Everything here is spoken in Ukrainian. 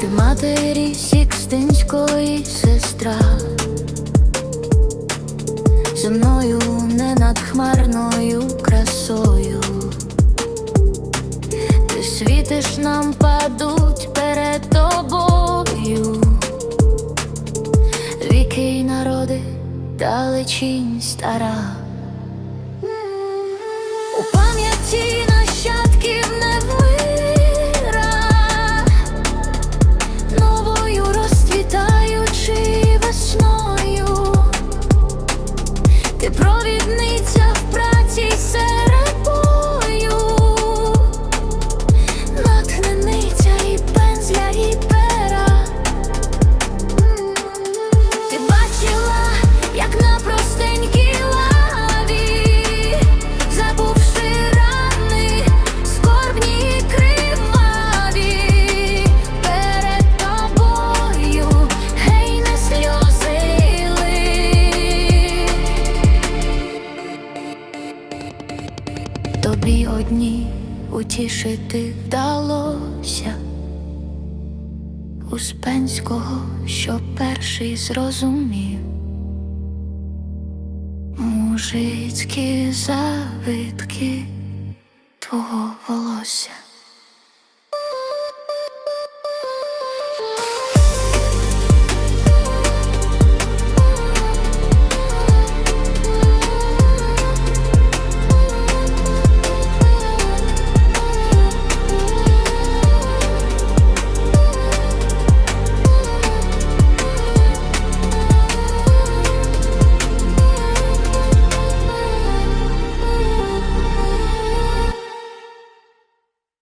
Ти матері Сікстинської сестра, земною не над хмарною красою. Ти світиш нам падуть перед тобою. Віки й народи далечінь стара. У пам'яті провідниця в праці Тобі одні утішити вдалося. Успенського, що перший зрозумів мужицькі завитки твого волосся.